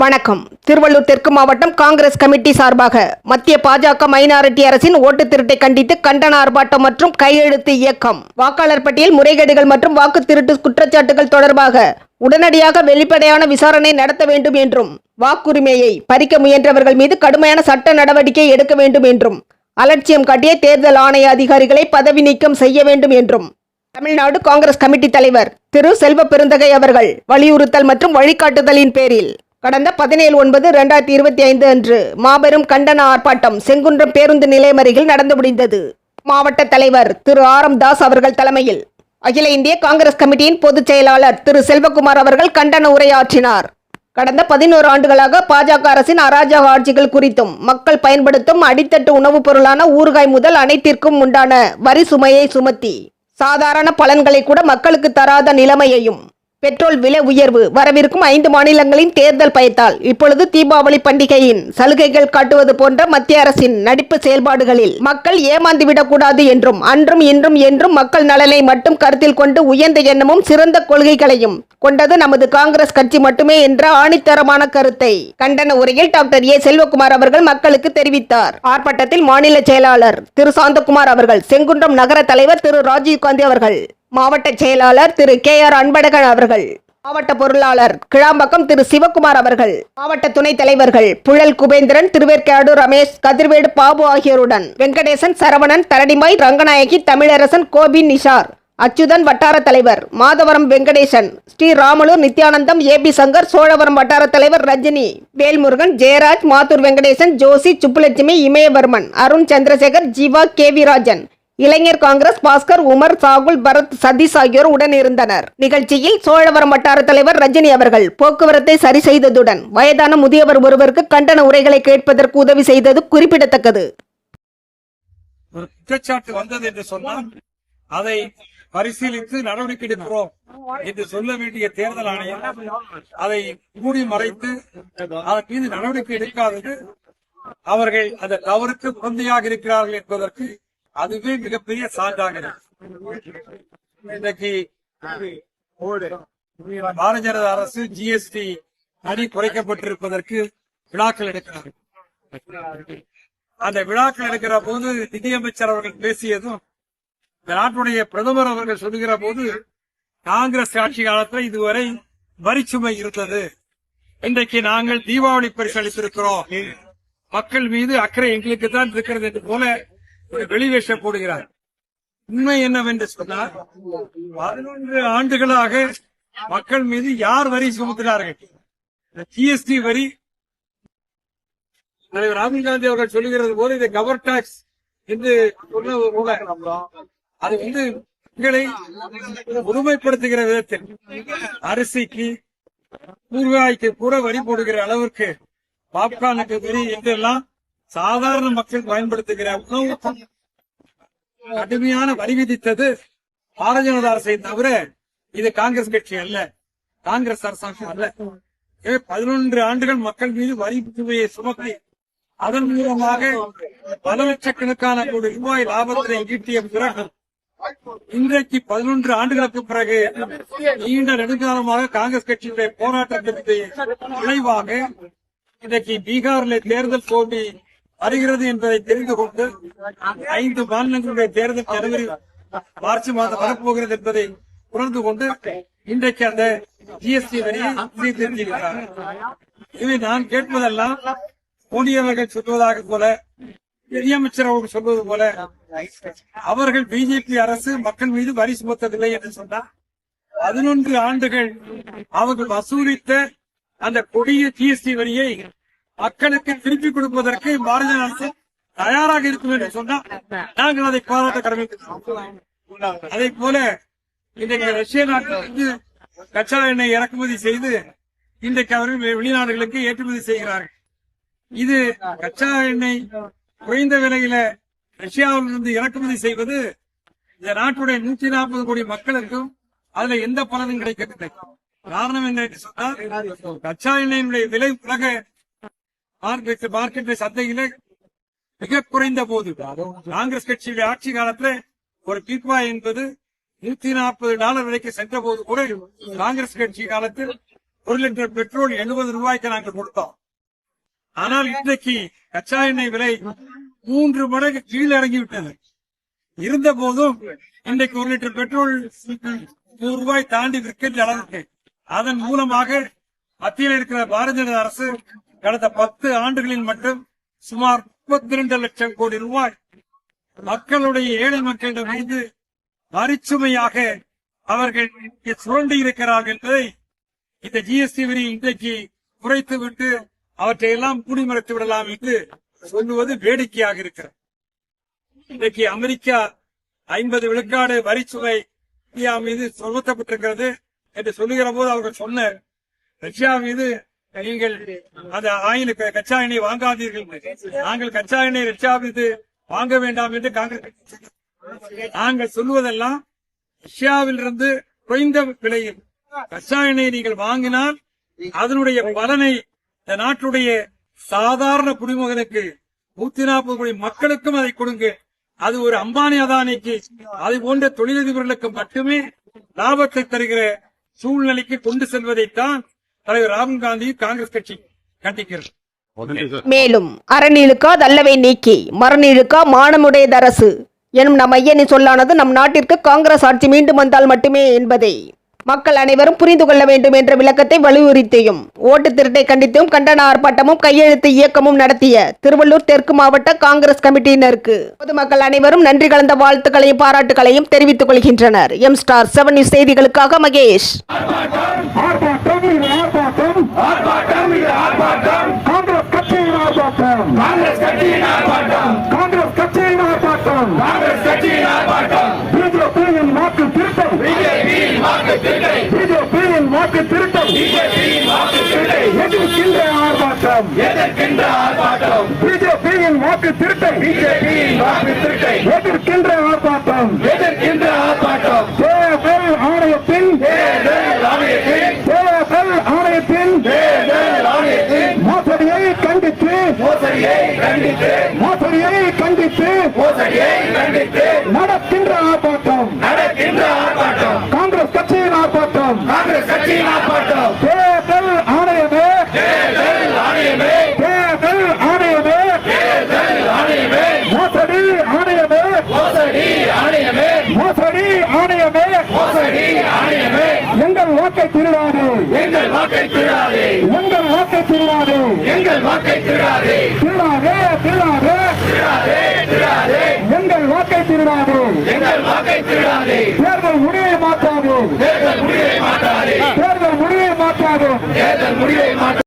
வணக்கம். திருவள்ளூர் தெற்கு மாவட்டம் காங்கிரஸ் கமிட்டி சார்பாக மத்திய பாஜக மைனாரிட்டி அரசின் ஓட்டு திருட்டை கண்டித்து கண்டன ஆர்ப்பாட்டம் மற்றும் கையெழுத்து இயக்கம். வாக்காளர் பட்டியல் முறைகேடுகள் மற்றும் வாக்கு திருட்டு குற்றச்சாட்டுகள் தொடர்பாக உடனடியாக வெளிப்படையான விசாரணை நடத்த வேண்டும் என்றும் வாக்குரிமையை பறிக்க முயன்றவர்கள் மீது கடுமையான சட்ட நடவடிக்கை எடுக்க வேண்டும் என்றும் அலட்சியம் காட்டிய தேர்தல் ஆணைய அதிகாரிகளை பதவி நீக்கம் செய்ய வேண்டும் என்றும் தமிழ்நாடு காங்கிரஸ் கமிட்டி தலைவர் திரு செல்வ பெருந்தகை அவர்கள் வலியுறுத்தல் மற்றும் வழிகாட்டுதலின் பேரில் கடந்த பதினேழு ஒன்பது இரண்டாயிரத்தி இருபத்தி ஐந்து அன்று மாபெரும் கண்டன ஆர்ப்பாட்டம் செங்குன்றம் பேருந்து நிலையம் அருகில் நடந்து முடிந்தது. மாவட்ட தலைவர் திரு ஆர் எம் தாஸ் அவர்கள் தலைமையில் அகில இந்திய காங்கிரஸ் கமிட்டியின் பொதுச் செயலாளர் திரு செல்வகுமார் அவர்கள் கண்டன உரையாற்றினார். கடந்த பதினோரு ஆண்டுகளாக பாஜக அரசின் அராஜக ஆட்சிகள் குறித்தும் மக்கள் பயன்படுத்தும் அடித்தட்டு உணவுப் பொருளான ஊறுகாய் முதல் அனைத்திற்கும் உண்டான வரி சுமையை சுமத்தி சாதாரண பலன்களை கூட மக்களுக்கு தராத நிலைமையையும் பெட்ரோல் விலை உயர்வு. வரவிருக்கும் ஐந்து மாநிலங்களின் தேர்தல் பயத்தால் இப்பொழுது தீபாவளி பண்டிகையின் சலுகைகள் காட்டுவது போன்ற மத்திய அரசின் நடிப்பு செயல்பாடுகளில் மக்கள் ஏமாந்துவிடக்கூடாது என்றும் அன்றும் இன்றும் என்றும் மக்கள் நலனை மட்டும் கருத்தில் கொண்டு உயர்ந்த எண்ணமும் சிறந்த கொள்கைகளையும் கொண்டது நமது காங்கிரஸ் கட்சி மட்டுமே என்ற ஆணித்தரமான கருத்தை கண்டன உரையில் டாக்டர் ஏ செல்வகுமார் அவர்கள் மக்களுக்கு தெரிவித்தார். ஆர்ப்பாட்டத்தில் மாநில செயலாளர் திரு சாந்தகுமார் அவர்கள் செங்குன்றம் நகர தலைவர் திரு ராஜீவ்காந்தி அவர்கள் மாவட்ட செயலாளர் திரு கே ஆர் அன்பழகன் அவர்கள் மாவட்ட பொருளாளர் கிளாம்பக்கம் திரு சிவகுமார் அவர்கள் மாவட்ட துணைத் தலைவர்கள் புழல் குபேந்திரன் திருவேற்காடு ரமேஷ் கதிர்வேடு பாபு ஆகியோருடன் வெங்கடேசன் சரவணன் தரடிமாய் ரங்கநாயகி தமிழரசன் கோபி நிஷார் அச்சுதன் வட்டார தலைவர் மாதவரம் வெங்கடேசன் ஸ்ரீ ராமலூர் நித்யானந்தம் ஏபி சங்கர் சோழவரம் வட்டார தலைவர் ரஜினி வேல்முருகன் ஜெயராஜ் மாத்தூர் வெங்கடேசன் ஜோசி சுப்புலட்சுமி இமயவர்மன் அருண் சந்திரசேகர் ஜீவா கே வி ராஜன் இளைஞர் காங்கிரஸ் பாஸ்கர் உமர் சாகுல் பரத் சதீஷ் ஆகியோர் உடன் இருந்தனர் நிகழ்ச்சியில் சோழவரம் வட்டார தலைவர் ரஜினி அவர்கள் போக்குவரத்தை சரி செய்ததுடன் வயதான முதியவர் ஒருவருக்கு கண்டன உரைகளை கேட்பதற்கு உதவி செய்தது குறிப்பிடத்தக்கது. ஒரு குற்றச்சாட்டு வந்தது என்று சொன்னால் அதை பரிசீலித்து நடவடிக்கை எடுக்கிறோம் என்று சொல்ல வேண்டிய தேர்தல் ஆணையம் அதை மூடி மறைத்து அதன் மீது நடவடிக்கை எடுக்காதது அவர்கள் அந்த தவறுக்கு குழந்தையாக இருக்கிறார்கள் என்பதற்கு அதுவே மிகப்பெரிய சான்றாக இன்னைக்கு பாரதிய ஜனதா அரசு ஜிஎஸ்டி அணி குறைக்கப்பட்டிருப்பதற்கு விழாக்கள் எடுக்கிறார்கள். அந்த விழாக்கள் எடுக்கிற போது நிதியமைச்சர் அவர்கள் பேசியதும் நாட்டுடைய பிரதமர் அவர்கள் சொல்லுகிற போது காங்கிரஸ் ஆட்சி காலத்தில் இதுவரை வரிச்சுமை இருந்தது. இன்றைக்கு நாங்கள் தீபாவளி பரிசு அளித்திருக்கிறோம். மக்கள் மீது அக்கறை எங்களுக்கு தான் இருக்கிறது என்று போல வெளிவேஷ போடுகிறார் உண்மை என்னவென்று சொன்னால் பதினொன்று ஆண்டுகளாக மக்கள் மீது யார் வரி சுமத்துகிறார்கள் ஜிஎஸ்டி வரி தலைவர் ராகுல் காந்தி அவர்கள் சொல்லுகிறது போல இதை கவர் டாக்ஸ் என்று சொன்னது போல அது வந்து மக்களை ஒருமைப்படுத்துகிற விதத்தில் அரிசிக்கு ஊர்காய்க்கு கூட வரி போடுகிற அளவிற்கு பாப்கார்னுக்கு வரி என்றெல்லாம் சாதாரண மக்கள் பயன்படுத்துகிற உணவு கடுமையான வரி விதித்தது பாரதிய ஜனதா அரசை தவிர இது காங்கிரஸ் கட்சி அல்ல. காங்கிரஸ் அரசாங்கம் அல்ல. பதினொன்று ஆண்டுகள் மக்கள் மீது வரி சுமையை சுமத்தி அதன் மூலமாக பல லட்சக்கணக்கான கோடி ரூபாய் லாபத்தை ஈட்டிய பிறகு இன்றைக்கு பதினொன்று ஆண்டுகளுக்கு பிறகு நீண்ட நெடுங்காலமாக காங்கிரஸ் கட்சியுடைய போராட்டத்திற்கு விளைவாக இன்றைக்கு பீகாரில் தேர்தல் போட்டி வருகிறது என்பதை தெரிந்து கொண்டு ஐந்து மாநிலங்களுடைய தேர்தல் ஜனவரி மார்ச் மாதம் வரப்போகிறது என்பதை உணர்ந்து கொண்டு இன்றைக்கு அந்த ஜிஎஸ்டி வரியை சீர்திருத்தியிருக்கிறார் இதை நான் கேட்பதெல்லாம் மோடி அவர்கள் சொல்வதாக போல நிதியமைச்சர் அவர்கள் சொல்வது போல அவர்கள் பிஜேபி அரசு மக்கள் மீது வரி சுமத்தவில்லை என்று சொன்னார் பதினொன்று ஆண்டுகள் அவர்கள் வசூலித்த அந்த கொடிய ஜிஎஸ்டி வரியை மக்களுக்கு திருப்பி கொடுப்பதற்கு பாரதிய அரசு தயாராக இருக்கும் என்று சொன்னால் நாங்கள் அதை பாராட்ட கடமை அதே போல இன்றைக்கு ரஷ்ய நாட்டிலிருந்து கச்சா எண்ணெய் இறக்குமதி செய்து இன்றைக்கு அவர்கள் வெளிநாடுகளுக்கு ஏற்றுமதி செய்கிறார்கள். இது கச்சா எண்ணெய் குறைந்த விலையில ரஷ்யாவிலிருந்து இறக்குமதி செய்வது இந்த நாட்டுடைய நூத்தி நாற்பது கோடி மக்களுக்கும் அதுல எந்த பலனும் கிடைக்கவில்லை. காரணம் என்ன என்று சொன்னால் கச்சா எண்ணெயினுடைய விலை உலக மார்க்கெட் மார்க்கெட் சந்தையில மிக குறைந்த போது காங்கிரஸ் கட்சியுடைய ஆட்சி காலத்துல ஒரு பீப்பாய் என்பது நூத்தி நாற்பது டாலர் விலைக்கு சென்ற போது கூட காங்கிரஸ் கட்சி காலத்தில் ஒரு லிட்டர் பெட்ரோல் எழுபது ரூபாய்க்கு நாங்கள் கொடுத்தோம். ஆனால் இன்றைக்கு கச்சா எண்ணெய் விலை மூன்று மடங்கு கீழே இறங்கிவிட்டது இருந்த போதும் இன்றைக்கு ஒரு லிட்டர் பெட்ரோல் நூறு ரூபாய் தாண்டி விற்கின்ற அளவுக்கு. அதன் மூலமாக மத்தியில் இருக்கிற பாரதிய ஜனதா அரசு கடந்த பத்து ஆண்டுகளில் மட்டும் சுமார் முப்பத்தி இரண்டு லட்சம் கோடி ரூபாய் மக்களுடைய ஏழை மக்களிடம் மீது வரிச்சுமையாக அவர்கள் சுரண்டி இருக்கிறார்கள் என்பதை இந்த ஜிஎஸ்டி வரி இன்றைக்கு குறைத்து விட்டு அவற்றை எல்லாம் மூடிமறைத்து விடலாம் என்று சொல்லுவது வேடிக்கையாக இருக்கிறது. இன்றைக்கு அமெரிக்கா ஐம்பது விழுக்காடு வரிச்சுமை இந்தியா மீது சுமத்தப்பட்டிருக்கிறது என்று சொல்லுகிற போது அவர்கள் சொன்ன ரஷ்யா மீது நீங்கள் அந்த ஆயில் கச்சா எண்ணெய் வாங்காதீர்கள். நாங்கள் கச்சா எண்ணெய் ரஷ்யா வாங்க வேண்டாம் என்று காங்கிரஸ் நாங்கள் சொல்லுவதெல்லாம் ரஷ்யாவிலிருந்து குறைந்த விலையில். கச்சா எண்ணெயை நீங்கள் வாங்கினால் அதனுடைய பலனை இந்த நாட்டுடைய சாதாரண குடிமகனுக்கு நூத்தி நாற்பது கோடி மக்களுக்கும் அதை கொடுங்க. அது ஒரு அம்பானி அதானிக்கு அது போன்ற தொழிலதிபர்களுக்கு மட்டுமே லாபத்தை தருகிற சூழ்நிலைக்கு கொண்டு செல்வதைத்தான் தலைவர் ராகுல் காந்தி காங்கிரஸ் கட்சி கண்டிக்கிறது. மேலும் அறநிழுக்கா தல்லவை நீக்கி மரநிழுக்கா மானமுடையதரசு எனும் நம் ஐயனின் சொல்லானது நம் நாட்டிற்கு காங்கிரஸ் ஆட்சி மீண்டும் வந்தால் மட்டுமே என்பதை மக்கள் அனைவரும் புரிந்து கொள்ள வேண்டும் என்ற விளக்கத்தை வலியுறுத்தியும் ஓட்டு திருட்டை கண்டித்தும் கண்டன ஆர்ப்பாட்டமும் கையெழுத்து இயக்கமும் நடத்திய திருவள்ளூர் தெற்கு மாவட்ட காங்கிரஸ் கமிட்டியினருக்கு பொதுமக்கள் அனைவரும் நன்றி கலந்த வாழ்த்துக்களையும் பாராட்டுகளையும் தெரிவித்துக் கொள்கின்றனர். எம் ஸ்டார் செவன் நியூஸ் செய்திகளுக்காக மகேஷ். காங்கிரஸ் கட்சியின் ஆர்ப்பாட்டம் காங்கிரஸ் கட்சியின் ஆர்ப்பாட்டம் காங்கிரஸ் கட்சியின் ஆர்ப்பாட்டம் காங்கிரஸ் கட்சியின் ஆர்ப்பாட்டம் பிஜேபியின் வாக்கு திருத்தம் பிஜேபியின் வாக்கு திருட்டை திருத்தம். பிஜேபியின் வாக்கு திருட்டை. எதிர்க்கின்ற ஆர்ப்பாட்டம். எதிர்க்கின்ற ஆர்ப்பாட்டம். பிஜேபியின் வாக்கு திருட்டை. பிஜேபியின் வாக்கு திருட்டை. எதிர்க்கின்ற ஆர்ப்பாட்டம். எதிர்க்கின்ற ஆர்ப்பாட்டம். தேர்தல் ஆணையத்தின் தேர்தல் ஆணையத்தின் தேர்தல் ஆணையத்தின் தேர்தல் ஆணையத்தின் மோசடியை கண்டித்து மோசடியை கண்டித்து மோசடியை கண்டித்து மோசடியை கண்டித்து நடக்கின்ற கட்சியின் ஆர்ப்பாட்டம் தேர்தல் ஆணையமே. தேர்தல் ஆணையமே தேர்தல் ஆணையமே தேர்தல் ஆணையமே மோசடி ஆணையமே. மோசடி ஆணையமே மோசடி ஆணையமே மோசடி ஆணையமே எங்கள் வாக்கை திருடாது. எங்கள் வாக்கை திருடாது. எங்கள் வாக்கை திருடாது எங்கள் வாக்கை திருடாது. திருடாதே திருடாதே திருடாதே திருடாதே எங்கள் வாக்கை திருடாது. எங்கள் வாக்கை திருடாது. தேர்தல் முடிவை மாற்றாது தேர்தல் முடிவை மாற்ற